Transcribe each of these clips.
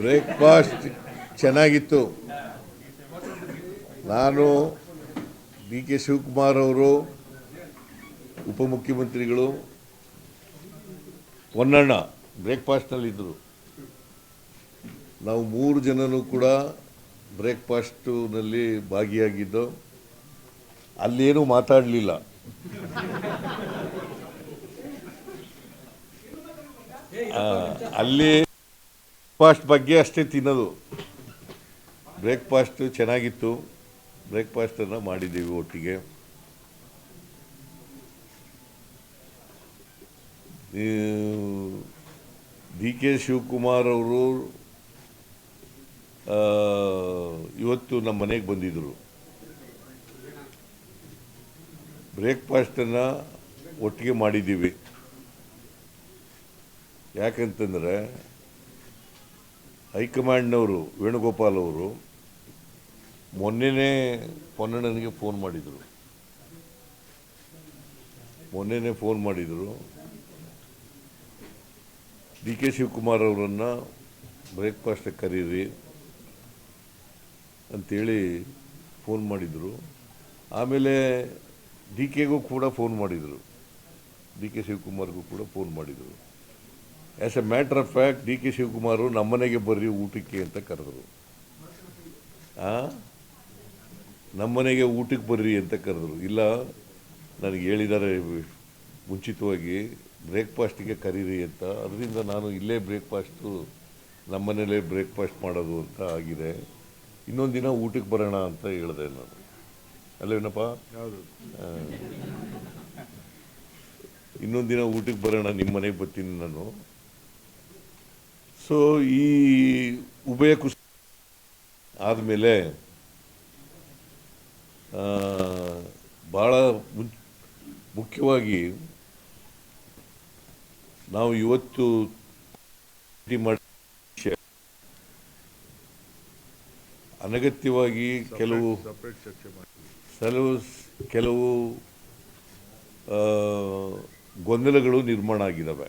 Breakfast ಚೆನ್ನಾಗಿತ್ತು. ನಾನು D K Shivakumar ಅವರು, ಉಪಮುಖ್ಯಮಂತ್ರಿಗಳು ಹೊನ್ನಣ್ಣ ಬ್ರೇಕ್ಫಾಸ್ಟ್ನಲ್ಲಿದ್ದರು. ನಾವು ಮೂರು ಜನನೂ ಕೂಡ ಬ್ರೇಕ್ಫಾಸ್ಟ್ನಲ್ಲಿ ಭಾಗಿಯಾಗಿದ್ದು, ಅಲ್ಲೇನೂ ಮಾತಾಡಲಿಲ್ಲ. ಅಲ್ಲಿ ಬ್ರೇಕ್ಫಾಸ್ಟ್ ಬಗ್ಗೆ ಅಷ್ಟೇ ತಿನ್ನೋದು. ಬ್ರೇಕ್ಫಾಸ್ಟ್ ಚೆನ್ನಾಗಿತ್ತು. ಬ್ರೇಕ್ಫಾಸ್ಟನ್ನು ಮಾಡಿದ್ದೀವಿ ಒಟ್ಟಿಗೆ. ಡಿ ಕೆ ಶಿವಕುಮಾರ್ ಅವರು ಇವತ್ತು ನಮ್ಮ ಮನೆಗೆ ಬಂದಿದ್ದರು ಬ್ರೇಕ್ಫಾಸ್ಟನ್ನು ಒಟ್ಟಿಗೆ ಮಾಡಿದ್ದೀವಿ. ಯಾಕಂತಂದರೆ ಹೈಕಮಾಂಡ್ನವರು, ವೇಣುಗೋಪಾಲ್ ಅವರು ಮೊನ್ನೆನೇ ಪೊನ್ನಣ್ಣನಿಗೆ ಫೋನ್ ಮಾಡಿದರು. ಮೊನ್ನೆನೇ ಫೋನ್ ಮಾಡಿದರು. ಡಿ ಕೆ ಶಿವಕುಮಾರ್ ಅವರನ್ನು ಬ್ರೇಕ್ಫಾಸ್ಟಿಗೆ ಕರೀರಿ ಅಂಥೇಳಿ ಫೋನ್ ಮಾಡಿದರು. ಆಮೇಲೆ ಡಿ ಕೆಗೂ ಕೂಡ ಫೋನ್ ಮಾಡಿದರು. ಡಿ ಕೆ ಶಿವಕುಮಾರ್ಗೂ ಕೂಡ ಫೋನ್ ಮಾಡಿದರು. As a matter of fact D K Shivakumar ನಮ್ಮನೆಗೆ ಬರ್ರಿ ಊಟಕ್ಕೆ ಅಂತ ಕರೆದರು. ನಮ್ಮನೆಗೆ ಊಟಕ್ಕೆ ಬರ್ರಿ ಅಂತ ಕರೆದರು. ಇಲ್ಲ ನನಗೆ ಹೇಳಿದ್ದಾರೆ ಮುಂಚಿತವಾಗಿ ಬ್ರೇಕ್ಫಾಸ್ಟಿಗೆ ಕರೀರಿ ಅಂತ. ಅದರಿಂದ ನಾನು ಇಲ್ಲೇ ಬ್ರೇಕ್ಫಾಸ್ಟು ನಮ್ಮನೇಲೇ ಬ್ರೇಕ್ಫಾಸ್ಟ್ ಮಾಡೋದು ಅಂತ ಆಗಿದೆ. ಇನ್ನೊಂದು ದಿನ ಊಟಕ್ಕೆ ಬರೋಣ ಅಂತ ಹೇಳಿದೆ ನಾನು. ಅಲ್ಲೇನಪ್ಪ ಯಾವುದು ಇನ್ನೊಂದು ದಿನ ಊಟಕ್ಕೆ ಬರೋಣ ನಿಮ್ಮ ಮನೆಗೆ ಬರ್ತೀನಿ ನಾನು. ಸೊ ಈ ಉಭಯ ಕುಸ್ ಆದಮೇಲೆ ಭಾಳ ಮುಖ್ಯವಾಗಿ ನಾವು ಇವತ್ತು ಅನಗತ್ಯವಾಗಿ ಕೆಲವು ಕೆಲವು ಕೆಲವು ಗೊಂದಲಗಳು ನಿರ್ಮಾಣ ಆಗಿದ್ದಾವೆ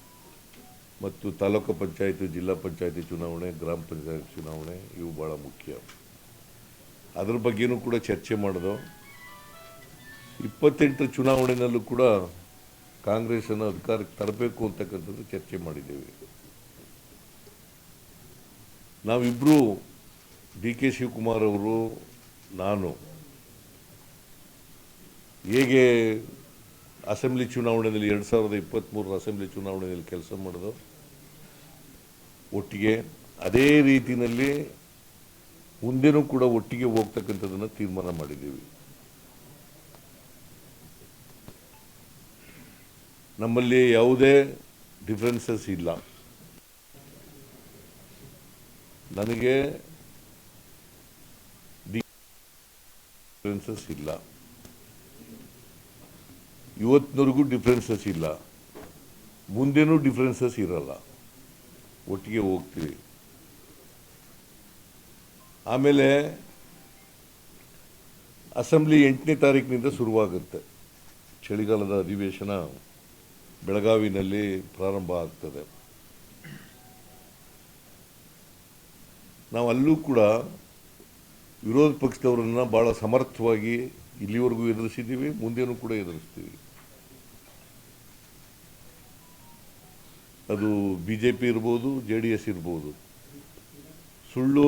ಮತ್ತು ತಾಲೂಕು ಪಂಚಾಯಿತಿ, ಜಿಲ್ಲಾ ಪಂಚಾಯಿತಿ ಚುನಾವಣೆ, ಗ್ರಾಮ ಪಂಚಾಯತ್ ಚುನಾವಣೆ, ಇವು ಭಾಳ ಮುಖ್ಯ. ಅದ್ರ ಬಗ್ಗೆನೂ ಕೂಡ ಚರ್ಚೆ ಮಾಡಿದೋ. ಇಪ್ಪತ್ತೆಂಟು ಚುನಾವಣೆಯಲ್ಲೂ ಕೂಡ ಕಾಂಗ್ರೆಸ್ಸನ್ನು ಅಧಿಕಾರಕ್ಕೆ ತರಬೇಕು ಅಂತಕ್ಕಂಥದ್ದು ಚರ್ಚೆ ಮಾಡಿದ್ದೇವೆ. ನಾವಿಬ್ಬರು ಡಿ ಕೆ ಶಿವಕುಮಾರ್ ಅವರು, ನಾನು ಹೇಗೆ ಅಸೆಂಬ್ಲಿ ಚುನಾವಣೆಯಲ್ಲಿ ಎರಡು ಸಾವಿರದ ಇಪ್ಪತ್ತ್ಮೂರರ ಅಸೆಂಬ್ಲಿ ಚುನಾವಣೆಯಲ್ಲಿ ಕೆಲಸ ಮಾಡೋದು ಒಟ್ಟಿಗೆ ಅದೇ ರೀತಿಯಲ್ಲಿ ಮುಂದೆನೂ ಕೂಡ ಒಟ್ಟಿಗೆ ಹೋಗ್ತಕ್ಕಂಥದ್ದನ್ನು ತೀರ್ಮಾನ ಮಾಡಿದ್ದೀವಿ. ನಮ್ಮಲ್ಲಿ ಯಾವುದೇ ಡಿಫ್ರೆನ್ಸಸ್ ಇಲ್ಲ. ನನಗೆ ಡಿಫ್ರೆನ್ಸಸ್ ಇಲ್ಲ. ಇವತ್ತಿನವರೆಗೂ ಡಿಫ್ರೆನ್ಸಸ್ ಇಲ್ಲ. ಮುಂದೆನೂ ಡಿಫ್ರೆನ್ಸಸ್ ಇರಲ್ಲ. ಒಟ್ಟಿಗೆ ಹೋಗ್ತೀವಿ. ಆಮೇಲೆ ಅಸೆಂಬ್ಲಿ ಎಂಟನೇ ತಾರೀಕಿನಿಂದ ಶುರುವಾಗುತ್ತೆ. ಚಳಿಗಾಲದ ಅಧಿವೇಶನ ಬೆಳಗಾವಿನಲ್ಲಿ ಪ್ರಾರಂಭ ಆಗ್ತದೆ. ನಾವು ಅಲ್ಲೂ ಕೂಡ ವಿರೋಧ ಪಕ್ಷದವರನ್ನು ಭಾಳ ಸಮರ್ಥವಾಗಿ ಇಲ್ಲಿವರೆಗೂ ಎದುರಿಸಿದ್ದೀವಿ, ಮುಂದೇನೂ ಕೂಡ ಎದುರಿಸ್ತೀವಿ. ಅದು ಬಿ ಜೆ ಪಿ ಇರ್ಬೋದು, ಜೆ ಡಿ ಎಸ್ ಇರ್ಬೋದು. ಸುಳ್ಳು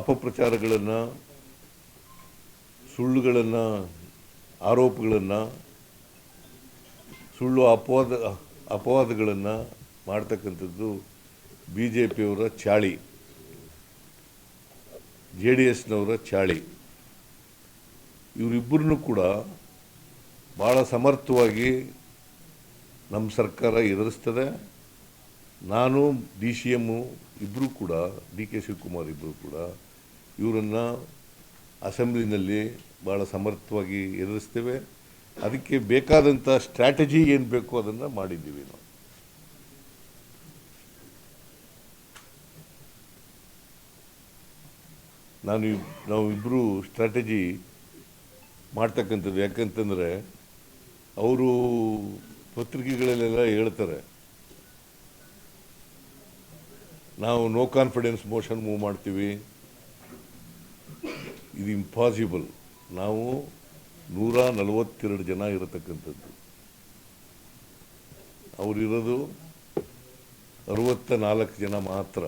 ಅಪಪ್ರಚಾರಗಳನ್ನು, ಸುಳ್ಳುಗಳನ್ನು, ಆರೋಪಗಳನ್ನು, ಸುಳ್ಳು ಅಪವಾದ, ಅಪವಾದಗಳನ್ನು ಮಾಡ್ತಕ್ಕಂಥದ್ದು ಬಿ ಜೆ ಪಿಯವರ ಚಾಳಿ. ಜೆ ಡಿ ಎಸ್ನವರ ಚಾಳಿ. ಇವರಿಬ್ಬರನ್ನು ಕೂಡ ಭಾಳ ಸಮರ್ಥವಾಗಿ ನಮ್ಮ ಸರ್ಕಾರ ಎದುರಿಸ್ತದೆ. ನಾನು ಡಿ ಸಿ ಎಮ್ಮು ಇಬ್ಬರೂ ಕೂಡ, ಡಿ ಕೆ ಶಿವಕುಮಾರ್ ಇಬ್ಬರು ಕೂಡ ಇವರನ್ನು ಅಸೆಂಬ್ಲಿನಲ್ಲಿ ಭಾಳ ಸಮರ್ಥವಾಗಿ ಎದುರಿಸ್ತೇವೆ. ಅದಕ್ಕೆ ಬೇಕಾದಂಥ ಸ್ಟ್ರಾಟಜಿ ಏನು ಬೇಕು ಅದನ್ನು ಮಾಡಿದ್ದೀವಿ ನಾವು. ನಾನು ನಾವು ಇಬ್ಬರು ಸ್ಟ್ರಾಟಜಿ ಮಾಡ್ತಕ್ಕಂಥದ್ದು ಯಾಕಂತಂದರೆ, ಅವರು ಪತ್ರಿಕೆಗಳಲ್ಲೆಲ್ಲ ಹೇಳ್ತಾರೆ, ನಾವು ನೋ ಕಾನ್ಫಿಡೆನ್ಸ್ ಮೋಷನ್ ಮೂವ್ ಮಾಡ್ತೀವಿ. ಇದು ಇಂಪಾಸಿಬಲ್ ನಾವು ನೂರ ನಲವತ್ತೆರಡು ಜನ ಇರತಕ್ಕಂಥದ್ದು. ಅವರಿರೋದು ಅರವತ್ತ ನಾಲ್ಕು ಜನ ಮಾತ್ರ.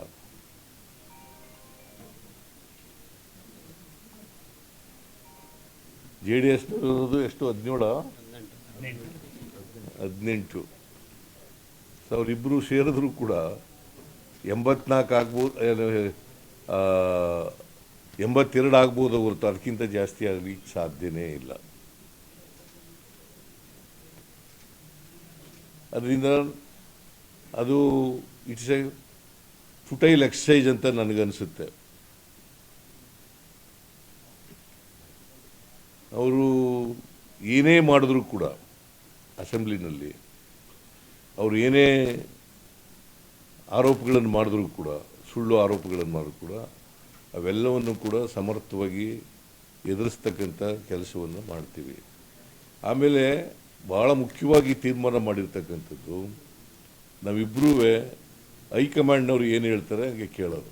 ಜೆ ಡಿ ಎಸ್ ಇರೋದು ಎಷ್ಟು? ಹದಿನೇಳ? ಹದಿನೆಂಟು. ಸೊ ಅವರಿಬ್ಬರು ಸೇರಿದ್ರು ಕೂಡ ಎಂಬತ್ನಾಲ್ಕು ಆಗ್ಬೋದು ಎಂಬತ್ತೆರಡು ಆಗ್ಬೋದು ಹೊರತು ಅದಕ್ಕಿಂತ ಜಾಸ್ತಿ ಆಗಲಿಕ್ಕೆ ಸಾಧ್ಯನೇ ಇಲ್ಲ. ಅದರಿಂದ ಅದು ಇಟ್ಸ್ ಎ ಫುಟೈಲ್ ಎಕ್ಸಸೈಜ್ ಅಂತ ನನಗನ್ಸುತ್ತೆ ಅವರು ಏನೇ ಮಾಡಿದ್ರು ಕೂಡ ಅಸೆಂಬ್ಲಿನಲ್ಲಿ ಅವರು ಏನೇ ಆರೋಪಗಳನ್ನು ಮಾಡಿದ್ರೂ ಕೂಡ, ಸುಳ್ಳು ಆರೋಪಗಳನ್ನು ಮಾಡಿದ್ರು ಕೂಡ, ಅವೆಲ್ಲವನ್ನು ಕೂಡ ಸಮರ್ಥವಾಗಿ ಎದುರಿಸ್ತಕ್ಕಂಥ ಕೆಲಸವನ್ನು ಮಾಡ್ತೀವಿ. ಆಮೇಲೆ ಭಾಳ ಮುಖ್ಯವಾಗಿ ತೀರ್ಮಾನ ಮಾಡಿರ್ತಕ್ಕಂಥದ್ದು ನಾವಿಬ್ಬರೂ ಹೈಕಮಾಂಡ್ನವರು ಏನು ಹೇಳ್ತಾರೆ ಹಾಗೆ ಕೇಳೋದು.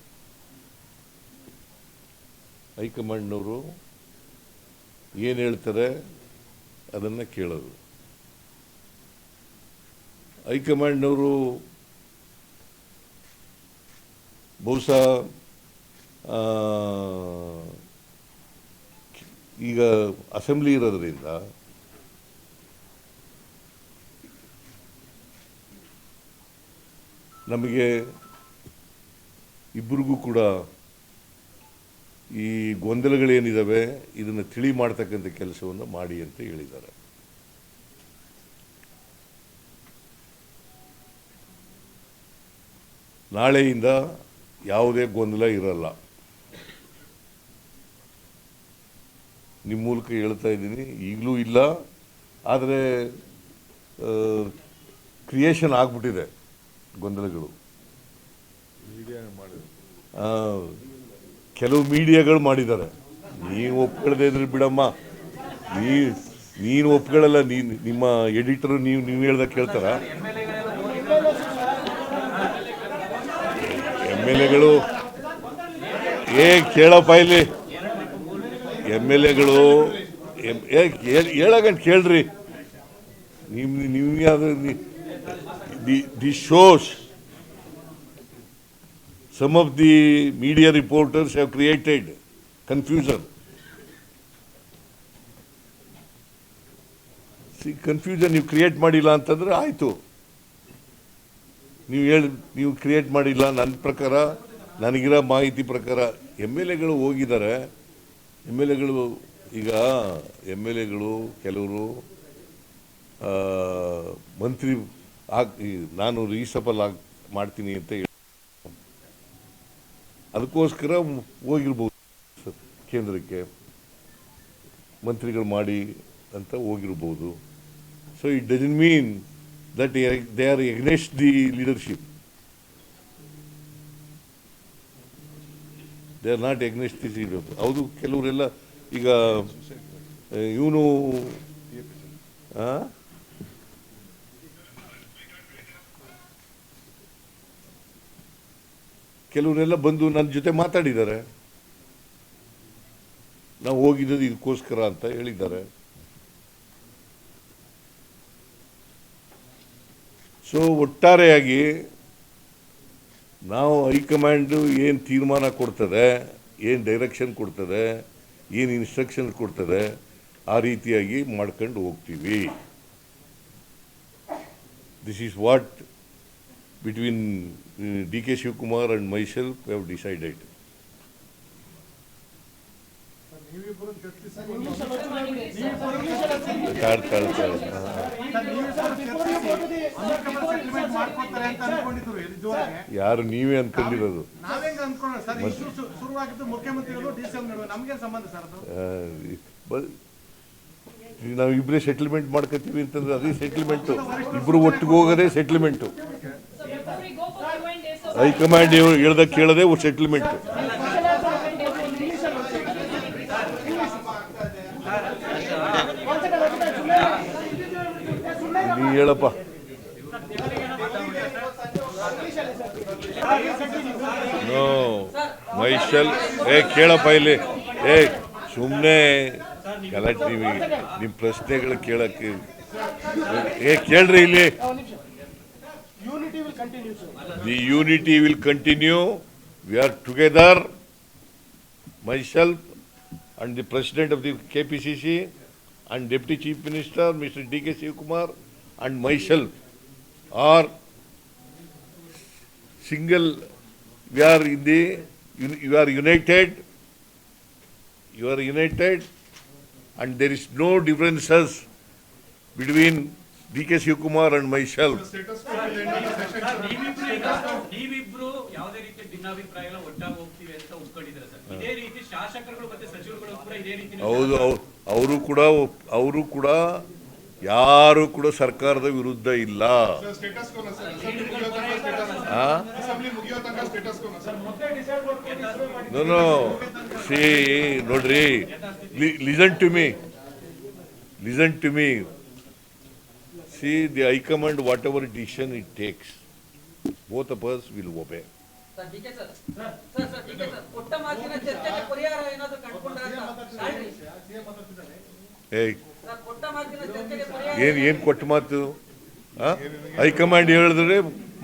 ಹೈಕಮಾಂಡ್ನವರು ಏನು ಹೇಳ್ತಾರೆ ಅದನ್ನು ಕೇಳೋದು. ಹೈಕಮಾಂಡ್ನವರು ಬಹುಶಃ ಈಗ ಅಸೆಂಬ್ಲಿ ಇರೋದ್ರಿಂದ ನಮಗೆ ಇಬ್ಬರಿಗೂ ಕೂಡ ಈ ಗೊಂದಲಗಳೇನಿದ್ದಾವೆ ಇದನ್ನು ತಿಳಿ ಮಾಡ್ತಕ್ಕಂಥ ಕೆಲಸವನ್ನು ಮಾಡಿ ಅಂತ ಹೇಳಿದ್ದಾರೆ. ನಾಳೆಯಿಂದ ಯಾವುದೇ ಗೊಂದಲ ಇರಲ್ಲ. ನಿಮ್ಮ ಮೂಲಕ ಹೇಳ್ತಾ ಇದ್ದೀನಿ ಈಗಲೂ ಇಲ್ಲ. ಆದರೆ ಕ್ರಿಯೇಷನ್ ಆಗ್ಬಿಟ್ಟಿದೆ ಗೊಂದಲಗಳು. ಕೆಲವು ಮೀಡಿಯಾಗಳು ಮಾಡಿದ್ದಾರೆ. ನೀವು ಒಪ್ಕೊಳ್ಳದೆ ಇದ್ರೆ ಬಿಡಮ್ಮ. ನೀ ನೀನು ಒಪ್ಕೊಳ್ಳಲ್ಲ ನೀನು ನಿಮ್ಮ ಎಡಿಟರು ನೀವು ನೀವು ಹೇಳ್ದಾಗ ಕೇಳ್ತಾರ. ಎಲ್ ಎಗಳು. ಏ ಕೇಳಪ್ಪ ಇಲ್ಲಿ. ಎಂ ಎಲ್ ಎಗಳು ಹೇಳಗಂತ ಕೇಳ್ರಿ. ನಿಮ್ ನೀವು ಯಾವ್ದು the shows. Some of the media reporters have created confusion confusion ನೀವು ಕ್ರಿಯೇಟ್ ಮಾಡಿಲ್ಲ ಅಂತಂದ್ರೆ ಆಯಿತು. ನೀವು ಹೇಳಿ, ನೀವು ಕ್ರಿಯೇಟ್ ಮಾಡಿಲ್ಲ, ನನ್ನ ಪ್ರಕಾರ, ನನಗಿರೋ ಮಾಹಿತಿ ಪ್ರಕಾರ, ಎಂ ಎಲ್ ಎಗಳು ಹೋಗಿದ್ದಾರೆ. ಎಂ ಎಲ್ ಎಗಳು, ಈಗ ಎಂ ಎಲ್ ಎಗಳು, ಕೆಲವರು ಮಂತ್ರಿ ಆಗ್ ನಾನು ರೀಸಫಲ್ ಆಗ್ ಮಾಡ್ತೀನಿ ಅಂತ ಹೇಳಿ. ಅದಕ್ಕೋಸ್ಕರ ಹೋಗಿರ್ಬೋದು ಕೇಂದ್ರಕ್ಕೆ. ಮಂತ್ರಿಗಳು ಮಾಡಿ ಅಂತ ಹೋಗಿರ್ಬೋದು. So it doesn't mean that they are against the leadership they are not against the leader ಹೌದು, ಕೆಲವರೆಲ್ಲ ಈಗ ಇವನು ಕೆಲವರೆಲ್ಲ ಬಂದು ನನ್ನ ಜೊತೆ ಮಾತಾಡಿದ್ದಾರೆ. ನಾವು ಹೋಗಿದ್ದು ಇದಕ್ಕೋಸ್ಕರ ಅಂತ ಹೇಳಿದ್ದಾರೆ. ಸೊ ಒಟ್ಟಾರೆಯಾಗಿ ನಾವು ಹೈಕಮಾಂಡು ಏನು ತೀರ್ಮಾನ ಕೊಡ್ತದೆ, ಏನು ಡೈರೆಕ್ಷನ್ ಕೊಡ್ತದೆ, ಏನು ಇನ್ಸ್ಟ್ರಕ್ಷನ್ ಕೊಡ್ತದೆ, ಆ ರೀತಿಯಾಗಿ ಮಾಡ್ಕೊಂಡು ಹೋಗ್ತೀವಿ. This is what between D K Shivakumar and myself have decided ಆ, ನೀವೇ ಅನ್ಕೊಂಡಿರೋದು? ನಾವು ಇಬ್ಬರೇ ಸೆಟ್ಲ್ಮೆಂಟ್ ಮಾಡ್ಕೋತೀವಿ ಅಂತಂದ್ರೆ ಅದೇ ಸೆಟ್ಲ್ಮೆಂಟು. ಇಬ್ಬರು ಒಟ್ಟಿಗೆ ಹೋಗೋದೆ ಸೆಟ್ಲ್ಮೆಂಟು. ಹೈಕಮಾಂಡ್ ಹೇಳ್ದ ಕೇಳದೆ ಸೆಟ್ಲ್ಮೆಂಟ್ ನೀ ಹೇಳಪ್ಪ. ಮೈಶಲ್ ಏ, ಕೇಳಪ್ಪ ಇಲ್ಲಿ. ಏ ಸುಮ್ಮನೆ ಗಲಾಟೆ, ನೀವು ನಿಮ್ಮ ಪ್ರಶ್ನೆಗಳು ಕೇಳಕ್ಕೆ. ಏ, ಕೇಳ್ರಿ ಇಲ್ಲಿ. The unity will continue we are together myself and the president of the K and deputy chief minister mister myself K single. We are are single we are in the you are united you are united and there is no differences between D K Shivakumar and ಕೂಡ ಇದೇ ಹೌದು. ಅವರು ಕೂಡ ಅವರು ಕೂಡ ಯಾರು ಕೂಡ ಸರ್ಕಾರದ ವಿರುದ್ಧ ಇಲ್ಲ ಸ್ಟೇಟಸ್ ಕೋನ ಸರ್ ಅಸೆಂಬ್ಲಿ ಮುಗಿಯೋ ತನಕ ಸ್ಟೇಟಸ್ ಆ? ಅಸೆಂಬ್ಲಿ ಮುಗಿಯೋ ತನಕ ಸ್ಟೇಟಸ್ ಕೋನ ಸರ್ ನೋ ನೋ ಸಿ ನೋಡ್ರಿ listen to me listen to me see the high command whatever decision it takes both us will obey ಮಾತಿನ ಚರ್ಚೆಗೆ ಪರಿಹಾರ ಏನಾದ್ರು ಕಂಡುಕೊಂಡ್ರೆ. ಏಯ್ ಏನು ಏನ್ ಕೊಟ್ಟ ಮಾತು? ಹೈಕಮಾಂಡ್ ಹೇಳಿದ್ರೆ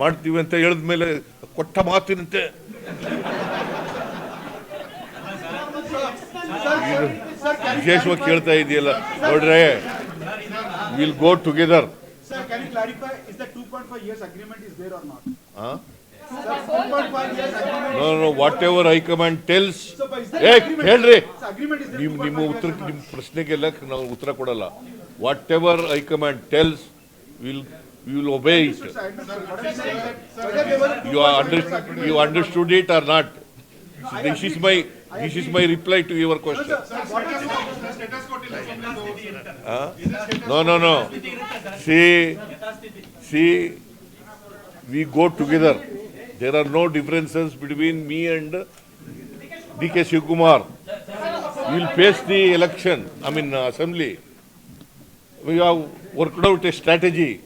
ಮಾಡ್ತೀವಿ ಅಂತ ಹೇಳಿದ ಮೇಲೆ ಕೊಟ್ಟ ಮಾತಿನಂತೆ ವಿಶೇಷವಾಗಿ ಕೇಳ್ತಾ ಇದೆಯಲ್ಲ ನೋಡ್ರೆ will go together Sir, can you clarify, is the two point five years agreement is there or not? Huh? No no whatever high command tells ಏ? ಹೇಳ್ರಿ ನಿಮ್ಮ agreement is there. ನಿಮ್ 2.5 ನಿಮ್ಮ ಉತ್ತರ? ನಿಮ್ಮ ಪ್ರಶ್ನೆಗೆಲ್ಲ ನಾವು ಉತ್ತರ ಕೊಡಲ್ಲ whatever high command tells will will obey it Sir, I understood. What I'm saying that whether they were a you 2.5 are under, years agreement- you understood it or not? This is my, There are no differences between me and D.K. Shivkumar. We will face the election, I mean uh, assembly. We have worked out a strategy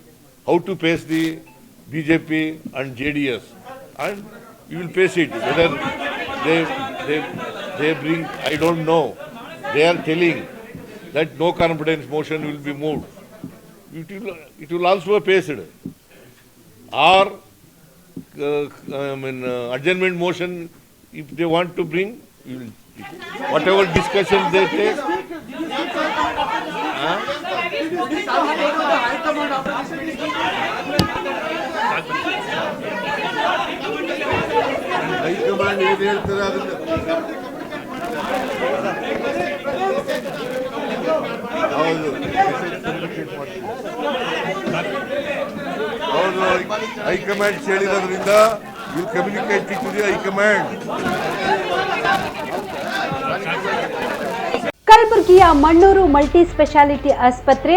how to face the BJP and JDS. And we will face it. Whether they, they, they bring, I don't know. They are telling that no confidence motion will be moved. It will, it will also be faced. Or I mean, uh, adjournment motion, if they want to bring, we will, whatever discussion they take, high command ಏನ್ ಹೇಳ್ತಾರೆ ಅದನ್ನ ಹೌದು ಹೌದು high command ಹೇಳಿರೋದ್ರಿಂದ will communicate to the high command. ಕಲಬುರಗಿಯ Mannur multi speciality ಆಸ್ಪತ್ರೆ